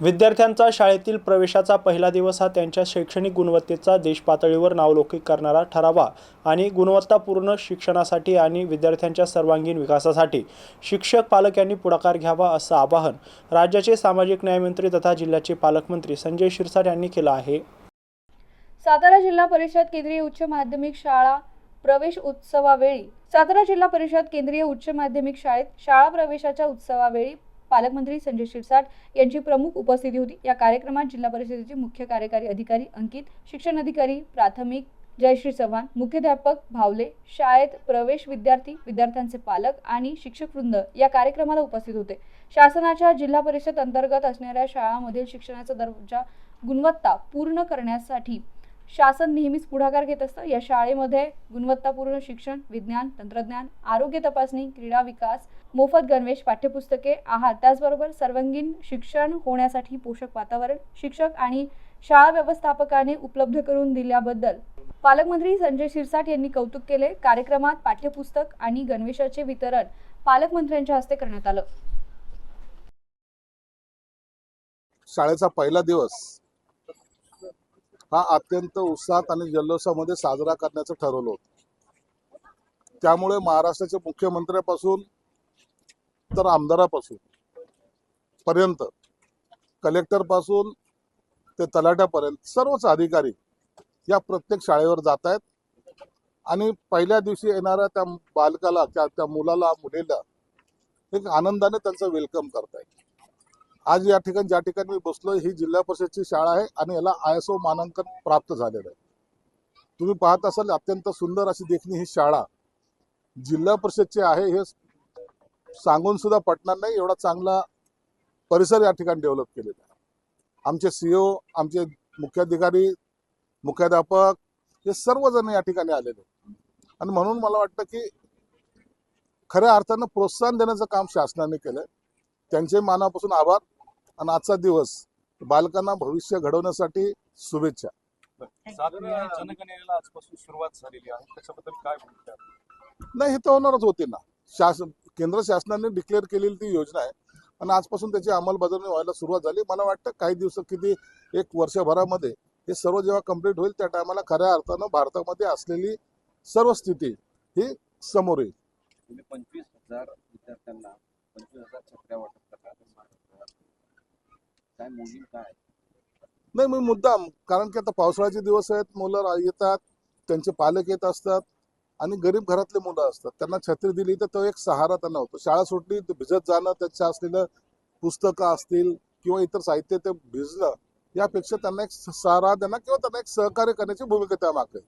विद्यार्थ्यांचा शाळेतील प्रवेशाचा पहिला दिवस हा त्यांच्या शैक्षणिक गुणवत्तेचा देशपातळीवर नावलौकिक करणारा ठरावा आणि गुणवत्तापूर्ण शिक्षणासाठी आणि विद्यार्थ्यांच्या सर्वांगीण विकासासाठी. शिक्षक पालक यांनी पुढाकार घ्यावा असं आवाहन राज्याचे सामाजिक न्यायमंत्री तथा जिल्ह्याचे पालकमंत्री संजय शिरसाट यांनी केलं आहे. सातारा जिल्हा परिषद केंद्रीय उच्च माध्यमिक शाळा प्रवेश उत्सवावेळी सातारा जिल्हा परिषद केंद्रीय उच्च माध्यमिक शाळेत शाळा प्रवेशाच्या उत्सवावेळी पालकमंत्री संजय शिरसाट यांची प्रमुख उपस्थिती होती. या कार्यक्रमात जिल्हा परिषदेचे मुख्य कार्यकारी अधिकारी अंकित शिक्षण अधिकारी प्राथमिक जयश्री चव्हाण मुख्याध्यापक भावले शाळेत प्रवेश विद्यार्थी विद्यार्थ्यांचे पालक आणि शिक्षक वृंद या कार्यक्रमाला उपस्थित होते. शासनाच्या जिल्हा परिषद अंतर्गत असणाऱ्या शाळांमधील शिक्षणाचा दर्जा गुणवत्ता पूर्ण करण्यासाठी शासन नेहमीच पुढाकार घेत असतं. या शाळेमध्ये गुणवत्तापूर्ण शिक्षण विज्ञान तंत्रज्ञान आरोग्य तपासणी क्रीडा विकास मोफत गणवेश पाठ्यपुस्तके आहार त्याचबरोबर सर्वांगीण शिक्षण होण्यासाठी पोषक वातावरण शिक्षक आणि शाळा व्यवस्थापकाने उपलब्ध करून दिल्याबद्दल पालकमंत्री संजय शिरसाट यांनी कौतुक केले. कार्यक्रमात पाठ्यपुस्तक आणि गणवेशाचे वितरण पालकमंत्र्यांच्या हस्ते करण्यात आलं. शाळेचा पहिला दिवस हा अत्यंत उत्साहात आणि जल्लोषामध्ये साजरा करण्याचं ठरवलं होतं. त्यामुळे महाराष्ट्राच्या मुख्यमंत्र्यापासून तर आमदारापासून पर्यंत कलेक्टरपासून ते तलाट्यापर्यंत सर्वच अधिकारी या प्रत्येक शाळेवर जात आहेत. आणि पहिल्या दिवशी येणाऱ्या त्या बालकाला त्या त्या मुलाला मुलीला एक आनंदाने त्यांचं वेलकम करतायत. आज या ठिकाणी ज्या ठिकाणी मी बसलो ही जिल्हा परिषदची शाळा आहे आणि याला आय एस ओ मानांकन प्राप्त झालेलं आहे. तुम्ही पाहत असाल अत्यंत सुंदर अशी देखणी ही शाळा. जिल्हा परिषदची आहे हे सांगून सुद्धा पटणार नाही एवढा चांगला परिसर या ठिकाणी डेव्हलप केलेला आहे. आमचे सीओ आमचे मुख्याधिकारी मुख्याध्यापक हे सर्वजण या ठिकाणी आलेले आणि म्हणून मला वाटतं की खऱ्या अर्थानं प्रोत्साहन देण्याचं काम शासनाने केलंय. त्यांचे मानापासून आभार. आणि आजचा दिवस बालकांना भविष्य घडवण्यासाठी शुभेच्छा. साधारण जनगणनेला आजपासून सुरुवात झालेली आहे. त्याच्याबद्दल काय भूमिका नाही हे तर होणारच होते ना. शासन केंद्र शासनाने डिक्लेअर केलेली ती योजना आहे. आणि आजपासून त्याची अंमलबजावणी व्हायला सुरुवात झाली. मला वाटतं काही दिवस किती एक वर्षभरामध्ये हे सर्व जेव्हा कंप्लीट होईल त्या टायमाला खऱ्या अर्थानं भारतामध्ये असलेली सर्व स्थिती ही समोर येईल. पंचवीस हजार विद्यार्थ्यांना पंचवीस हजार छत्र्या वाटप. काय मोहीम काय? नाही मी मुद्दाम कारण की आता पावसाळ्याचे दिवस आहेत मुलं येतात त्यांचे पालक येत असतात आणि गरीब घरातले मुलं असतात. त्यांना छत्री दिली तर तो एक सहारा त्यांना होतो. शाळा सुटली तर भिजत जाणं त्याच्या असलेलं पुस्तकं असतील किंवा इतर साहित्य ते भिजलं यापेक्षा त्यांना एक सहारा देणं किंवा त्यांना एक सहकार्य करण्याची भूमिका त्या मागे